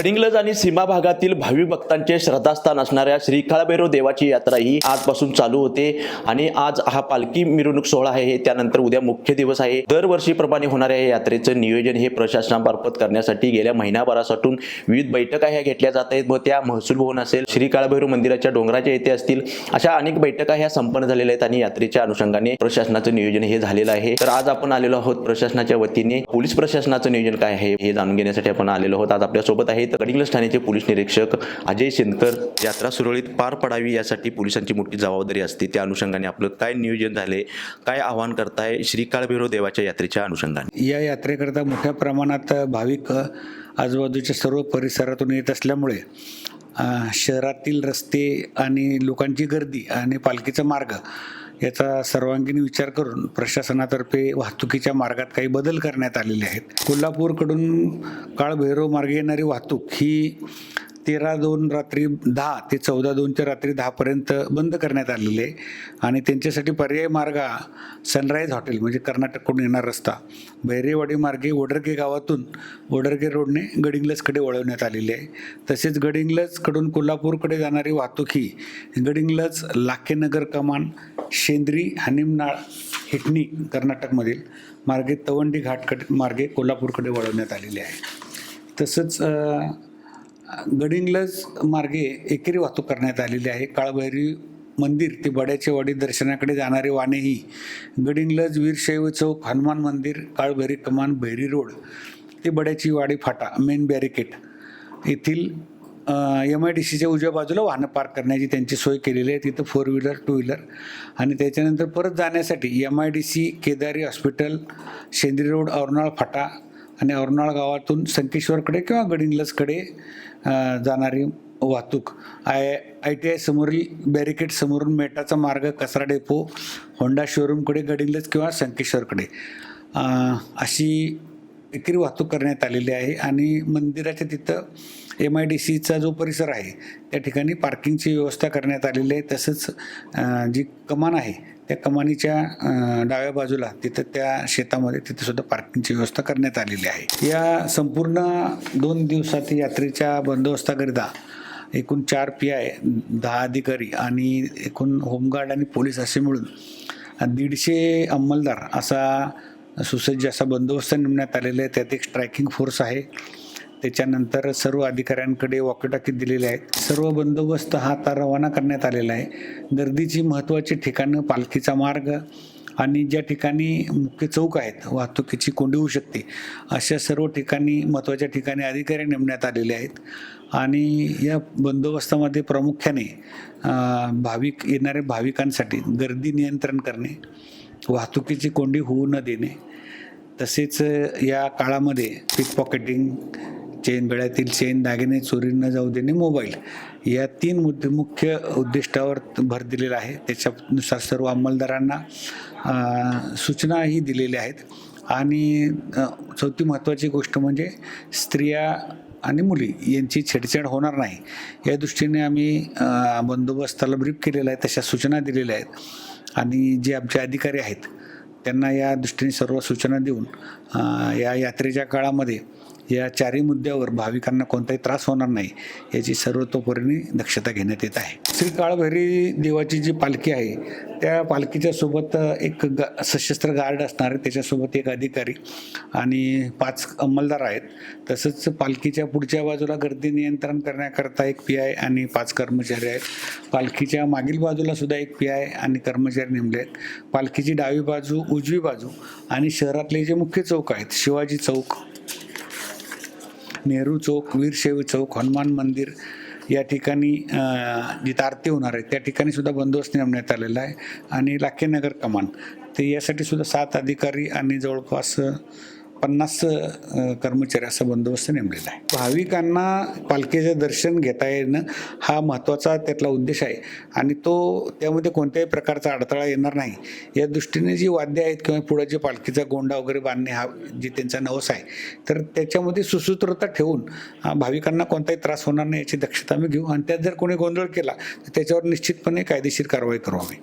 गडिंग्लज आणि सीमा भागातील भाविक भक्तांचे श्रद्धास्थान असणाऱ्या श्री काळभैरव देवाची यात्रा ही आजपासून चालू होते. आणि आज हा पालखी मिरवणूक सोहळा आहे त्यानंतर उद्या मुख्य दिवस आहे. दरवर्षीप्रमाणे होणाऱ्या या यात्रेचं नियोजन हे प्रशासनामार्फत करण्यासाठी गेल्या महिनाभरासाठून विविध बैठका ह्या घेतल्या जात आहेत. व त्या महसूल भवन असेल श्री काळभैरव मंदिराच्या डोंगराच्या येथे असतील अशा अनेक बैठका ह्या संपन्न झालेल्या आहेत. आणि यात्रेच्या अनुषंगाने प्रशासनाचं नियोजन हे झालेलं आहे. तर आज आपण आलेलो आहोत प्रशासनाच्या वतीने. पोलीस प्रशासनाचं नियोजन काय आहे हे जाणून घेण्यासाठी आपण आलेलो आहोत. आज आपल्यासोबत आहेत आहेत गडिंग्लज ठाण्याचे पोलीस निरीक्षक अजय शेनकर यात्रा सुरळीत पार पडावी यासाठी पोलिसांची मोठी जबाबदारी असते. त्या अनुषंगाने आपलं काय नियोजन झाले काय आवाहन करताय श्री काळभैरव देवाच्या यात्रेच्या अनुषंगाने? या यात्रेकरता मोठ्या प्रमाणात भाविक आजूबाजूच्या सर्व परिसरातून येत असल्यामुळे शहरातील रस्ते आणि लोकांची गर्दी आणि पालखीचा मार्ग याचा सर्वांगीण विचार करून प्रशासनातर्फे वाहतुकीच्या मार्गात काही बदल करण्यात आलेले आहेत. कोल्हापूरकडून काळभैरव मार्गे येणारी वाहतूक ही तेरा दोन रात्री दहा ते चौदा दोनच्या रात्री दहापर्यंत बंद करण्यात आलेले आहे. आणि त्यांच्यासाठी पर्याय मार्ग सनराईज हॉटेल म्हणजे कर्नाटककडून येणार रस्ता बैरेवाडी मार्गे ओडरगे गावातून वडरगे रोडने गडिंग्लजकडे वळवण्यात आलेली आहे. तसेच गडिंग्लजकडून कोल्हापूरकडे जाणारी वाहतूक ही गडिंग्लज लाखेनगर कमान शेंद्री हनिमनाळ हिटणी कर्नाटकमधील मार्गे तवंडी घाटकडे मार्गे कोल्हापूरकडे वळवण्यात आलेली आहे. तसंच गडिंगलज गडिंग्लज मार्गे एकेरी वाहतूक करण्यात आलेली आहे. काळभैरी मंदिर ते बड्याचे वाडी दर्शनाकडे जाणारे वाणेही. गडिंग्लज वीरशैव चौक हनुमान मंदिर काळभैरी कमान भैरी रोड ते बड्याची वाडी फाटा मेन बॅरिकेड येथील एम आय डी सीच्या उजव्या बाजूला वाहनं पार्क करण्याची त्यांची सोय केलेली आहे. तिथं फोर व्हीलर टू व्हीलर आणि त्याच्यानंतर परत जाण्यासाठी M I D C Kedari hospital Shendri road Auranal फाटा आणि औरनाळ गावातून संकेश्वरकडे किंवा गडिंग्लजकडे जाणारी वाहतूक. आय आय टी आय समोरील बॅरिकेड समोरून मेटाचा मार्ग कचरा डेपो होंडा शोरूमकडे गडिंग्लज किंवा संकेश्वरकडे. अशी एकरी वाहतूक करण्यात आलेली आहे आणि मंदिराच्या तिथं एम आय डी सीचा जो परिसर आहे त्या ठिकाणी पार्किंगची व्यवस्था करण्यात आलेली आहे. तसंच जी कमान आहे त्या कमानीच्या डाव्या बाजूला तिथं त्या शेतामध्ये तिथे सुद्धा पार्किंगची व्यवस्था करण्यात आलेली आहे. या संपूर्ण दोन दिवसात यात्रेच्या बंदोबस्ताकरिता एकूण चार पी आय दहा अधिकारी आणि एकूण होमगार्ड आणि पोलीस असे मिळून दीडशे अंमलदार असा सुसज्ज असा बंदोबस्त नेमण्यात आलेला आहे त्यात एक स्ट्रायकिंग फोर्स आहे. त्याच्यानंतर सर्व अधिकाऱ्यांकडे वॉकीटॉकी दिलेले आहेत. सर्व बंदोबस्त हा आता रवाना करण्यात आलेला आहे. गर्दीची महत्त्वाची ठिकाणं पालखीचा मार्ग आणि ज्या ठिकाणी मुख्य चौक आहेत वाहतुकीची कोंडी होऊ शकते अशा सर्व ठिकाणी महत्त्वाच्या ठिकाणी अधिकारी नेमण्यात आलेले आहेत. आणि या बंदोबस्तामध्ये प्रामुख्याने भाविक येणाऱ्या भाविकांसाठी गर्दी नियंत्रण करणे वाहतुकीची कोंडी होऊ न देणे. तसेच या काळामध्ये पिक पॉकेटिंग चेन बेळ्यातील चेन दागिने चोरी न जाऊ देणे मोबाईल या तीन मुद्दे मुख्य उद्दिष्टावर भर दिलेला आहे. त्याच्यानुसार सर्व अंमलदारांना सूचनाही दिलेल्या आहेत. आणि चौथी महत्त्वाची गोष्ट म्हणजे स्त्रिया आणि मुली यांची छेडछाड होणार नाही. या दृष्टीने आम्ही बंदोबस्ताला ब्रीफ केलेला आहे तशा सूचना दिलेल्या आहेत. आणि जे आमचे अधिकारी आहेत त्यांना या दृष्टीने सर्व सूचना देऊन या यात्रेच्या काळामध्ये या चारही मुद्द्यावर भाविकांना कोणताही त्रास होणार नाही याची सर्वतोपरीने दक्षता घेण्यात येत आहे. श्री काळभैरी देवाची जी पालखी आहे त्या पालखीच्या सोबत एक गा सशस्त्र गार्ड असणार आहे त्याच्यासोबत एक अधिकारी आणि पाच अंमलदार आहेत. तसंच पालखीच्या पुढच्या बाजूला गर्दी नियंत्रण करण्याकरता एक पी आय आणि पाच कर्मचारी आहेत. पालखीच्या मागील बाजूला सुद्धा एक पी आय आणि कर्मचारी नेमले आहेत. पालखीची डावी बाजू उजवी बाजू आणि शहरातले जे मुख्य चौक आहेत शिवाजी चौक नेहरू चौक वीरशैव चौक हनुमान मंदिर या ठिकाणी जिथं आरती होणार आहे त्या ठिकाणी सुद्धा बंदोबस्त नेमण्यात आलेला आहे. आणि लाखेनगर कमान ते यासाठी सुद्धा सात अधिकारी आणि जवळपास पन्नास कर्मचाऱ्याचा बंदोबस्त नेमलेला आहे. भाविकांना पालखीचं दर्शन घेता येणं हा महत्त्वाचा त्यातला उद्देश आहे. आणि तो त्यामध्ये कोणत्याही प्रकारचा अडथळा येणार नाही. या दृष्टीने जी वाद्य आहेत किंवा पुढे जे पालखीचा गोंडा वगैरे बांधणे हा जे त्यांचा नवस आहे तर त्याच्यामध्ये सुसूत्रता ठेवून भाविकांना कोणताही त्रास होणार नाही याची दक्षता आम्ही घेऊ. आणि त्यात जर कोणी गोंधळ केला तर त्याच्यावर निश्चितपणे कायदेशीर कारवाई करू आम्ही.